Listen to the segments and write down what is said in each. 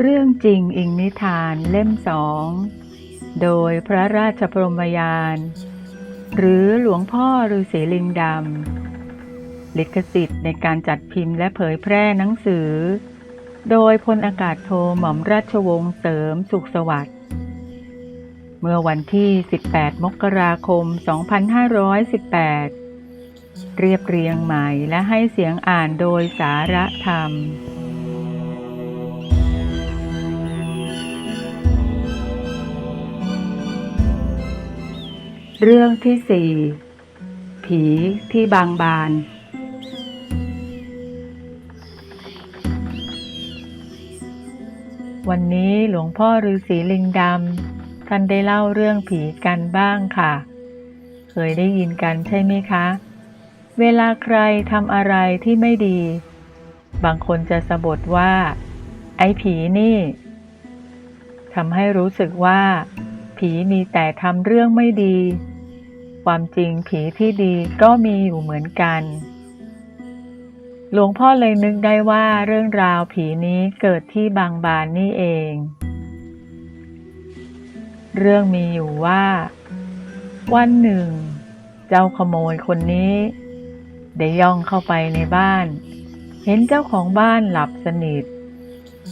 เรื่องจริงอิงนิทานเล่มสอง โดยพระราชพรมยาน หรือหลวงพ่อฤาษีลิงดำ ลิขสิทธิ์ในการจัดพิมพ์และเผยแพร่หนังสือ โดยพลอากาศโทหม่อมราชวงศ์เสริมสุขสวัสดิ์ เมื่อวันที่ 18 มกราคม 2518 เรียบเรียงใหม่และให้เสียงอ่านโดยสาระธรรม เรื่องที่สี่ผีที่บางบาน วันนี้หลวงพ่อฤาษีลิงดำท่านได้เล่าเรื่องผีกันบ้างค่ะ เคยได้ยินกันใช่ไหมคะ เวลาใครทำอะไรที่ไม่ดี บางคนจะสะบทว่า ไอ้ผีนี่ทำให้รู้สึกว่า ผีมีแต่ทำเรื่องไม่ดี ความจริงผีที่ดีก็มีอยู่เหมือนกัน หลวงพ่อเลยนึกได้ว่าเรื่องราวผีนี้เกิดที่บางบานนี่เอง เรื่องมีอยู่ว่า วันหนึ่ง เจ้าขโมยคนนี้ ได้ย่องเข้าไปในบ้าน เห็นเจ้าของบ้านหลับสนิท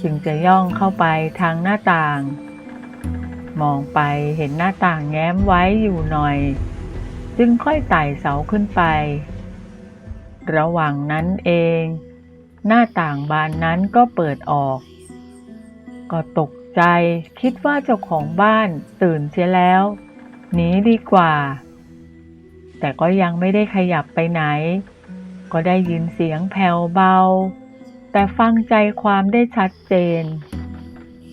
จึงจะย่องเข้าไปทางหน้าต่าง มองไปเห็นหน้าต่างแง้มไว้อยู่หน่อย จึงค่อยไต่เสาขึ้นไป ระหว่างนั้นเอง หน้าต่างบานนั้นก็เปิดออก ก็ตกใจคิดว่าเจ้าของบ้านตื่นเสียแล้วหนีดีกว่า แต่ก็ยังไม่ได้ขยับไปไหน ก็ได้ยินเสียงแผ่วเบา แต่ฟังใจความได้ชัดเจน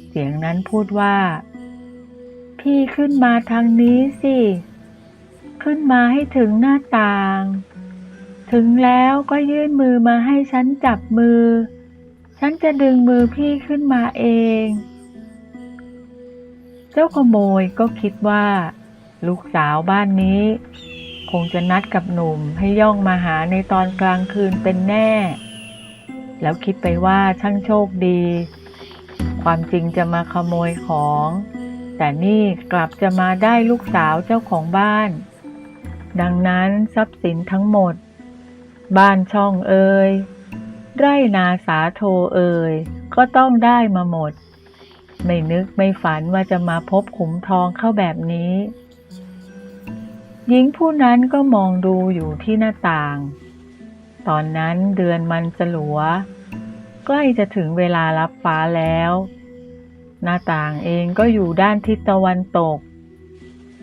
เสียงนั้นพูดว่า พี่ขึ้นมาทางนี้สิ ขึ้นมาให้ถึงหน้าต่าง ถึงแล้วก็ยื่นมือมาให้ฉันจับมือ ฉันจะดึงมือพี่ขึ้นมาเอง เจ้าขโมยก็คิดว่า ลูกสาวบ้านนี้ คงจะนัดกับหนุ่มให้ย่องมาหาในตอนกลางคืนเป็นแน่ แล้วคิดไปว่าช่างโชคดี ความจริงจะมาขโมยของ แต่นี่กลับจะมาได้ลูกสาวเจ้าของบ้าน ดังนั้นทรัพย์สินทั้งหมด บ้านช่องเอ่ยไร่นาสาโทเอ่ยก็ต้องได้มาหมด ไม่นึกไม่ฝันว่าจะมาพบขุมทองเข้าแบบนี้ หญิงผู้นั้นก็มองดูอยู่ที่หน้าต่าง ตอนนั้นเดือนมันสลัว ใกล้จะถึงเวลารับฟ้าแล้ว หน้าต่างเองก็อยู่ด้านทิศตะวันตก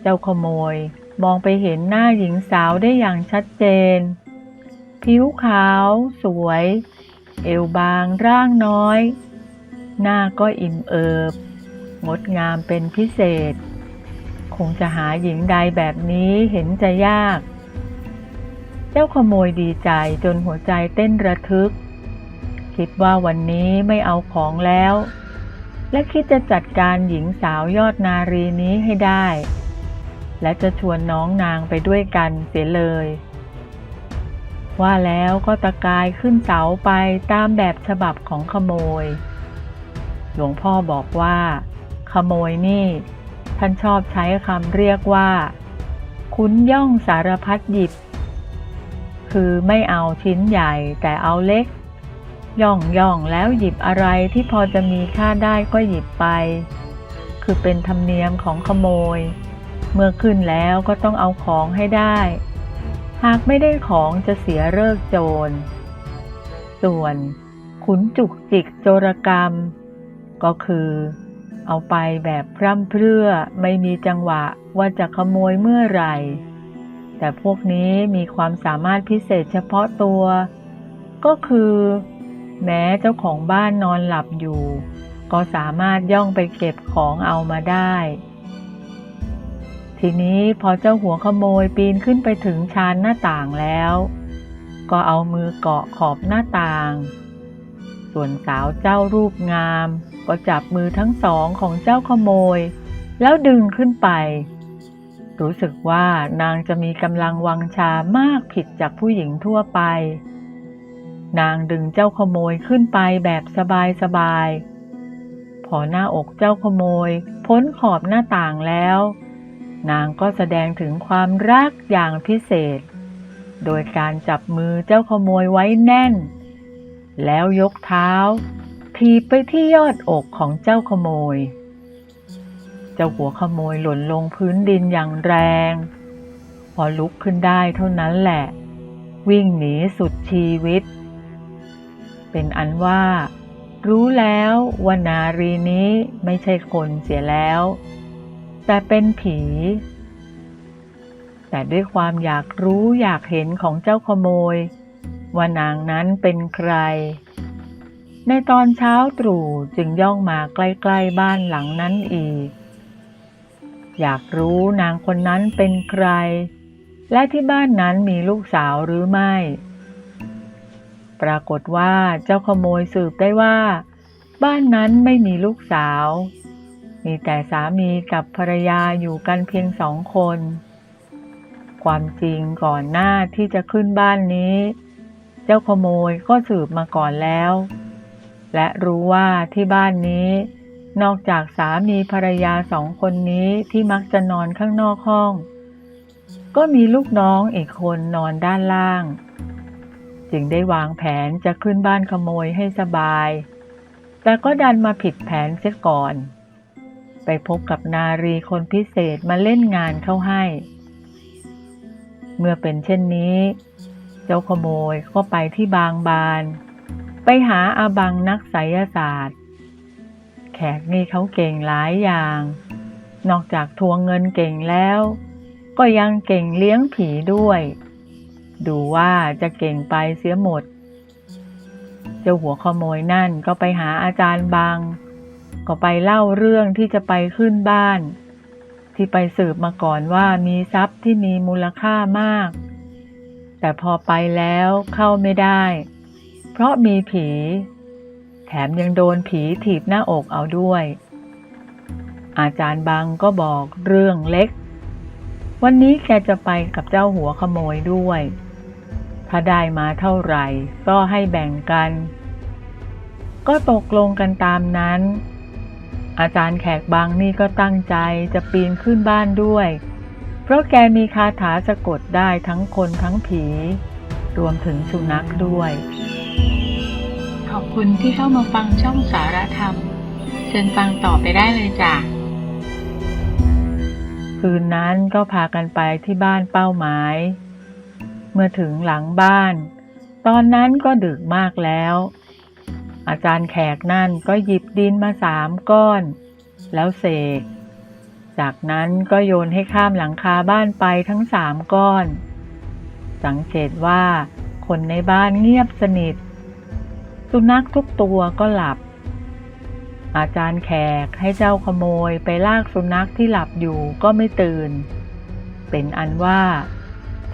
เจ้าขโมยมองไปเห็นหน้าหญิงสาวได้อย่างชัดเจน ผิวขาว สวย เอวบางร่างน้อย หน้าก็อิ่มเอิบ งดงามเป็นพิเศษ คงจะหาหญิงใดแบบนี้เห็นจะยาก เจ้าขโมยดีใจจนหัวใจเต้นระทึก คิดว่าวันนี้ไม่เอาของแล้ว และคิดจะจัดการหญิงสาวยอดนารีนี้ให้ได้ และจะชวนน้องนางไปด้วยกันเสียเลย ว่าแล้วก็ตะกายขึ้นเสาไปตามแบบฉบับของขโมย หลวงพ่อบอกว่า ขโมยนี่ ท่านชอบใช้คำเรียกว่า คุ้นย่องสารพัดหยิบ คือไม่เอาชิ้นใหญ่แต่เอาเล็ก ย่องย่องแล้วหยิบอะไรที่พอจะมีค่าได้ก็หยิบไป คือเป็นธรรมเนียมของขโมย เมื่อขึ้นแล้วก็ต้องเอาของให้ได้ หากไม่ได้ของจะเสียเลิกโจร ส่วน ขุนจุกจิกโจรกรรม ก็คือ เอาไปแบบพร่ำเพรื่อไม่มีจังหวะว่าจะขโมยเมื่อไหร่แต่พวกนี้มีความสามารถพิเศษเฉพาะตัว ก็คือ แม้เจ้าของบ้านนอนหลับอยู่ ก็สามารถย่องไปเก็บของเอามาได้ ทีนี้พอเจ้าหัวขโมยปีนขึ้นไปถึงชานหน้าต่างแล้ว ก็เอามือเกาะขอบหน้าต่าง ส่วนสาวเจ้ารูปงาม ก็จับมือทั้งสองของเจ้าขโมย แล้วดึงขึ้นไป รู้สึกว่านางจะมีกำลังวังชามากผิดจากผู้หญิงทั่วไป นางดึงเจ้าขโมยขึ้นไปแบบสบายๆพพอหน้าอกเจ้าขโมย พ้นขอบหน้าต่างแล้ว นางก็แสดงถึงความรักอย่างพิเศษ โดยการจับมือเจ้าขโมยไว้แน่น แล้วยกเท้า ทีไปที่ยอดอกของเจ้าขโมย เจ้าหัวขโมยหล่นลงพื้นดินอย่างแรง พอลุกขึ้นได้เท่านั้นแหละ วิ่งหนีสุดชีวิต เป็นอันว่า รู้แล้วว่านารีนี้ไม่ใช่คนเสียแล้ว แต่เป็นผี แต่ด้วยความอยากรู้อยากเห็นของเจ้าขโมย ว่านางนั้นเป็นใคร ในตอนเช้าตรู่จึงย่องมาใกล้ๆบ้านหลังนั้นอีก อยากรู้นางคนนั้นเป็นใคร และที่บ้านนั้นมีลูกสาวหรือไม่ ปรากฏว่าเจ้าขโมยสืบได้ว่า บ้านนั้นไม่มีลูกสาว มีแต่สามีกับภรรยาอยู่กันเพียงสองคน ความจริงก่อนหน้าที่จะขึ้นบ้านนี้ เจ้าขโมยก็สืบมาก่อนแล้ว และรู้ว่าที่บ้านนี้ นอกจากสามีภรรยาสองคนนี้ที่มักจะนอนข้างนอกห้อง ก็มีลูกน้องอีกคนนอนด้านล่าง จึงได้วางแผนจะขึ้นบ้านขโมยให้สบาย แต่ก็ดันมาผิดแผนเสียก่อน ไปพบกับนารีคนพิเศษมาเล่นงานเข้าให้ เมื่อเป็นเช่นนี้ เจ้าขโมยก็ไปที่บางบาน ไปหาอาบังนักไสยศาสตร์ แขกนี่เขาเก่งหลายอย่าง นอกจากทวงเงินเก่งแล้ว ก็ยังเก่งเลี้ยงผีด้วย ดูว่าจะเก่งไปเสียหมด เจ้าหัวขโมยนั่นก็ไปหาอาจารย์บาง ก็ไปเล่าเรื่องที่จะไปขึ้นบ้าน ที่ไปสืบมาก่อนว่ามีทรัพย์ที่มีมูลค่ามาก แต่พอไปแล้วเข้าไม่ได้ เพราะมีผี แถมยังโดนผีถีบหน้าอกเอาด้วย อาจารย์บางก็บอกเรื่องเล็กวันนี้แกจะไปกับเจ้าหัวขโมยด้วย ถ้าได้มาเท่าไหร่ ก็ให้แบ่งกัน ก็ตกลงกันตามนั้น อาจารย์แขกบางนี่ก็ตั้งใจจะปีนขึ้นบ้านด้วย เพราะแกมีคาถาสะกดได้ทั้งคนทั้งผี รวมถึงสุนัขด้วย ขอบคุณที่เข้ามาฟังช่องสารธรรม เชิญฟังต่อไปได้เลยจ้ะคืนนั้นก็พากันไปที่บ้านเป้าหมายเมื่อถึงหลังบ้าน ตอนนั้นก็ดึกมากแล้ว อาจารย์แขกนั่นก็หยิบดินมาสามก้อน แล้วเสก จากนั้นก็โยนให้ข้ามหลังคาบ้านไปทั้งสามก้อน สังเกตว่าคนในบ้านเงียบสนิท สุนัขทุกตัวก็หลับ อาจารย์แขกให้เจ้าขโมยไปลากสุนัขที่หลับอยู่ก็ไม่ตื่น เป็นอันว่า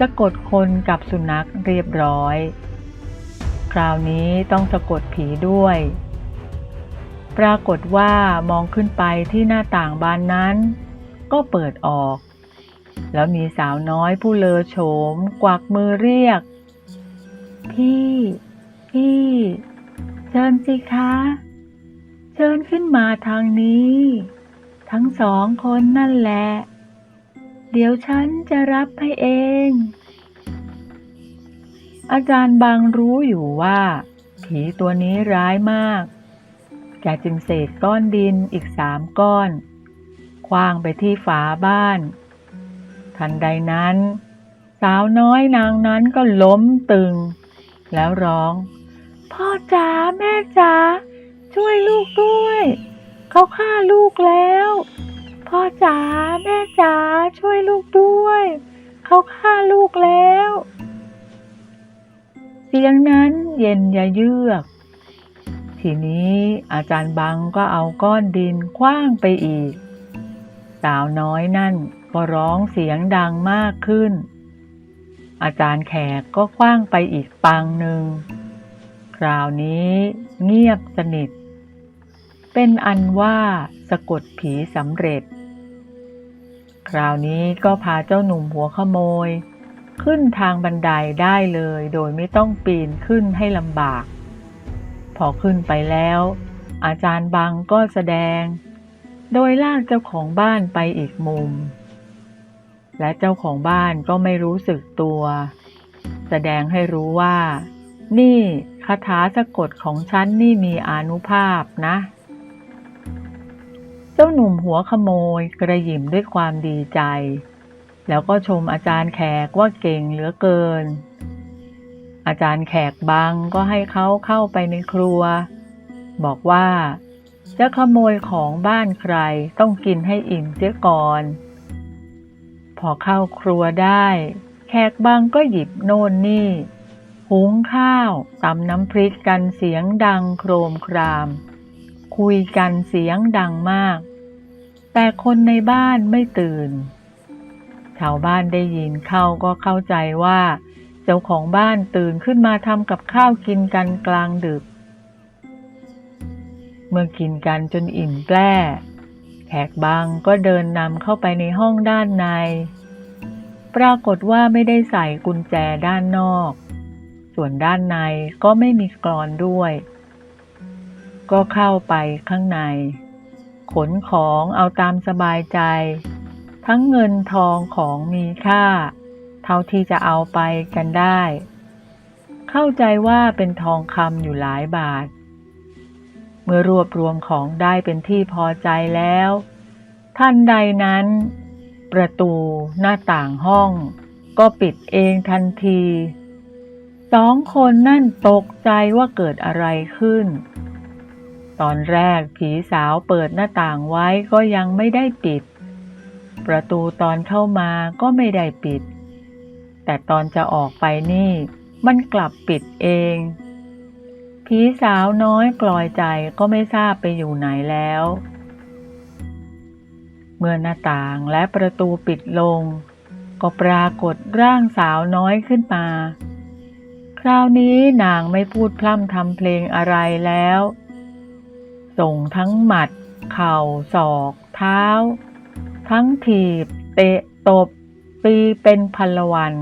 จะกดคนกับสุนัขเรียบร้อย คราวนี้ต้องสะกดผีด้วย ปรากฏว่ามองขึ้นไปที่หน้าต่างบานนั้น ก็เปิดออก แล้วมีสาวน้อยผู้เลอโฉม กวักมือเรียก พี่ พี่ เชิญสิคะ เชิญขึ้นมาทางนี้ ทั้งสองคนนั่นแหละ เดี๋ยวฉันจะรับให้เอง อาจารย์บางรู้อยู่ว่า ผีตัวนี้ร้ายมาก แกจึงเศษก้อนดินอีกสามก้อนคว้างไปที่ฝาบ้าน ทันใดนั้น สาวน้อยนางนั้นก็ล้มตึง แล้วร้อง พ่อจ๋าแม่จ๋าช่วยลูกด้วย เขาฆ่าลูกแล้ว พ่อจ๋าแม่จ๋าช่วยลูกด้วย เขาฆ่าลูกแล้ว เสียงนั้นเย็นยะเยือก ทีนี้อาจารย์บังก็เอาก้อนดินคว้างไปอีก สาวน้อยนั่นก็ร้องเสียงดังมากขึ้น อาจารย์แขกก็คว้างไปอีกปังหนึ่ง คราวนี้เงียบสนิทเป็นอันว่าสะกดผีสำเร็จ คราวนี้ก็พาเจ้าหนุ่มหัวขโมย ขึ้นทางบันไดได้เลยโดยไม่ต้องปีนขึ้นให้ลำบาก พอขึ้นไปแล้ว อาจารย์บังก็แสดง โดยลากเจ้าของบ้านไปอีกมุม และเจ้าของบ้านก็ไม่รู้สึกตัว แสดงให้รู้ว่า นี่คาถาสะกดของฉันนี่มีอนุภาพนะ เจ้าหนุ่มหัวขโมยกระยิมด้วยความดีใจ แล้วก็ชมอาจารย์แขกว่าเก่งเหลือเกิน อาจารย์แขกบังก็ให้เขาเข้าไปในครัว บอกว่า จะขโมยของบ้านใครต้องกินให้อิ่มเสียก่อน พอเข้าครัวได้ แขกบางก็หยิบโน่นนี่หุงข้าวตำน้ำพริกกันเสียงดังโครมคราม คุยกันเสียงดังมาก แต่คนในบ้านไม่ตื่น ชาวบ้านได้ยินเข้าก็เข้าใจว่า เจ้าของบ้านตื่นขึ้นมาทำกับข้าวกินกันกลางดึก เมื่อกินกันจนอิ่มแปร่แขกบางก็เดินนำเข้าไปในห้องด้านใน ปรากฏว่าไม่ได้ใส่กุญแจด้านนอก ส่วนด้านในก็ไม่มีกรอนด้วย ก็เข้าไปข้างใน ขนของเอาตามสบายใจ ทั้งเงินทองของมีค่า เท่าที่จะเอาไปกันได้ เข้าใจว่าเป็นทองคำอยู่หลายบาท เมื่อรวบรวมของได้เป็นที่พอใจแล้ว ท่านใดนั้น ประตูหน้าต่างห้อง ก็ปิดเองทันทีสองคนนั่นตกใจว่าเกิดอะไรขึ้น ตอนแรกผีสาวเปิดหน้าต่างไว้ก็ยังไม่ได้ปิด ประตูตอนเข้ามาก็ไม่ได้ปิด แต่ตอนจะออกไปนี่ มันกลับปิดเอง ผีสาวน้อยกลอยใจก็ไม่ทราบไปอยู่ไหนแล้ว เมื่อหน้าต่างและประตูปิดลง ก็ปรากฏร่างสาวน้อยขึ้นมา คราวนี้นางไม่พูดพร่ำทำเพลงอะไรแล้ว ส่งทั้งหมัด เข่าศอก เท้า ทั้งถีบ เตะตบ ตีเป็นพันละวัน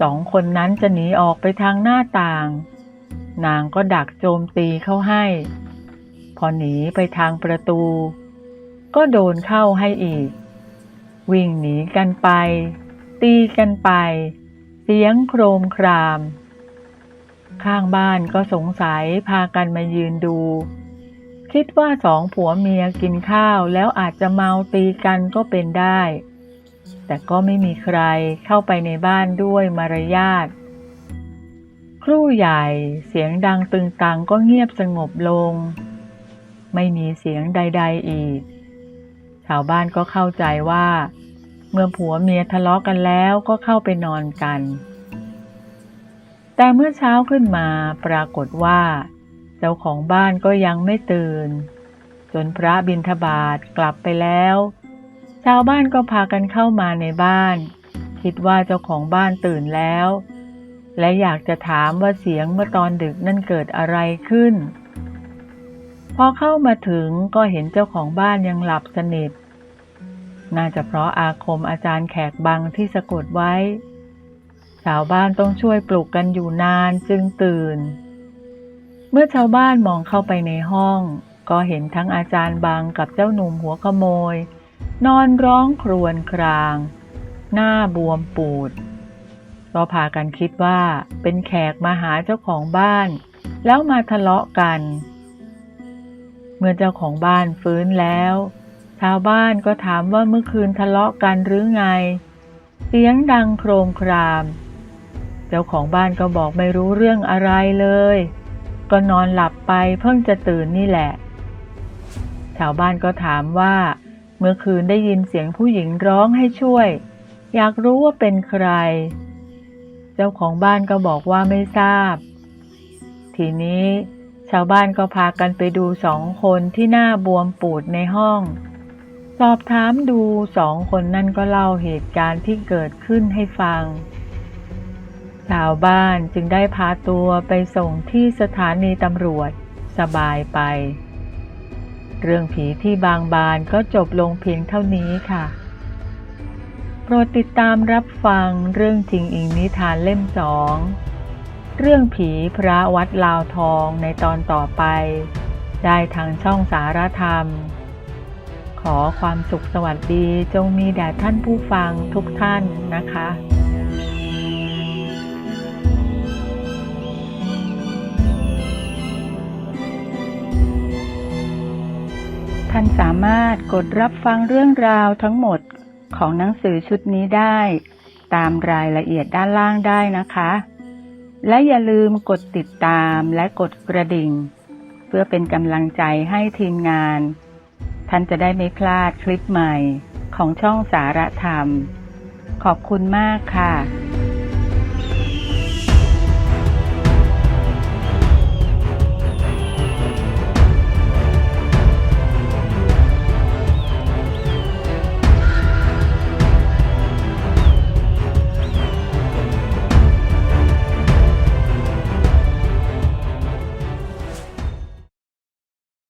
สองคนนั้นจะหนีออกไปทางหน้าต่าง นางก็ดักโจมตีเข้าให้ พอหนีไปทางประตู ก็โดนเข้าให้อีก วิ่งหนีกันไป ตีกันไป เสียงโครมครามข้างบ้านก็สงสัยพากันมายืนดู คิดว่าสองผัวเมียกินข้าวแล้วอาจจะเมาตีกันก็เป็นได้ แต่ก็ไม่มีใครเข้าไปในบ้านด้วยมารยาทครู่ใหญ่เสียงดังตึงตังก็เงียบสงบลง ไม่มีเสียงใด ๆอีก ชาวบ้านก็เข้าใจว่า เมื่อผัวเมียทะเลาะกันแล้วก็เข้าไปนอนกัน แต่เมื่อเช้าขึ้นมาปรากฏว่า จ้าของบ้านก็ยังไม่ตื่น จนพระบิณฑบาตกลับไปแล้ว ชาวบ้านก็พากันเข้ามาในบ้าน คิดว่าเจ้าของบ้านตื่นแล้ว และอยากจะถามว่าเสียงเมื่อตอนดึกนั่นเกิดอะไรขึ้น พอเข้ามาถึงก็เห็นเจ้าของบ้านยังหลับสนิท น่าจะเพราะอาคมอาจารย์แขกบังที่สะกดไว้ ชาวบ้านต้องช่วยปลุกกันอยู่นานจึงตื่น มื่อชาวบ้านมองเข้าไปในห้อง ก็เห็นทั้งอาจารย์บังกับเจ้าหนุ่มหัวขโมย นอนร้องครวญคราง หน้าบวมปูด ก็พากันคิดว่าเป็นแขกมาหาเจ้าของบ้าน แล้วมาทะเลาะกัน เมื่อเจ้าของบ้านฟื้นแล้ว ชาวบ้านก็ถามว่าเมื่อคืนทะเลาะกันหรือไง เสียงดังโครมคราม เจ้าของบ้านก็บอกไม่รู้เรื่องอะไรเลย ก็นอนหลับไปเพิ่งจะตื่นนี่แหละ ชาวบ้านก็ถามว่า เมื่อคืนได้ยินเสียงผู้หญิงร้องให้ช่วย อยากรู้ว่าเป็นใคร เจ้าของบ้านก็บอกว่าไม่ทราบ ทีนี้ ชาวบ้านก็พากันไปดูสองคนที่หน้าบวมปูดในห้อง สอบถามดูสองคนนั่นก็เล่าเหตุการณ์ที่เกิดขึ้นให้ฟัง ชาวบ้านจึงได้พาตัวไปส่งที่สถานีตำรวจ สบายไป เรื่องผีที่บางบานก็จบลงเพียงเท่านี้ค่ะ โปรดติดตามรับฟังเรื่องจริงอิงนิทานเล่มสอง เรื่องผีพระวัดลาวทองในตอนต่อไป ได้ทางช่องสารธรรม ขอความสุขสวัสดีจงมีแด่ท่านผู้ฟังทุกท่านนะคะ ท่านสามารถกดรับฟังเรื่องราวทั้งหมดของหนังสือชุดนี้ได้ ตามรายละเอียดด้านล่างได้นะคะ และอย่าลืมกดติดตามและกดกระดิ่ง เพื่อเป็นกำลังใจให้ทีมงาน ท่านจะได้ไม่พลาดคลิปใหม่ของช่องสารธรรม ขอบคุณมากค่ะ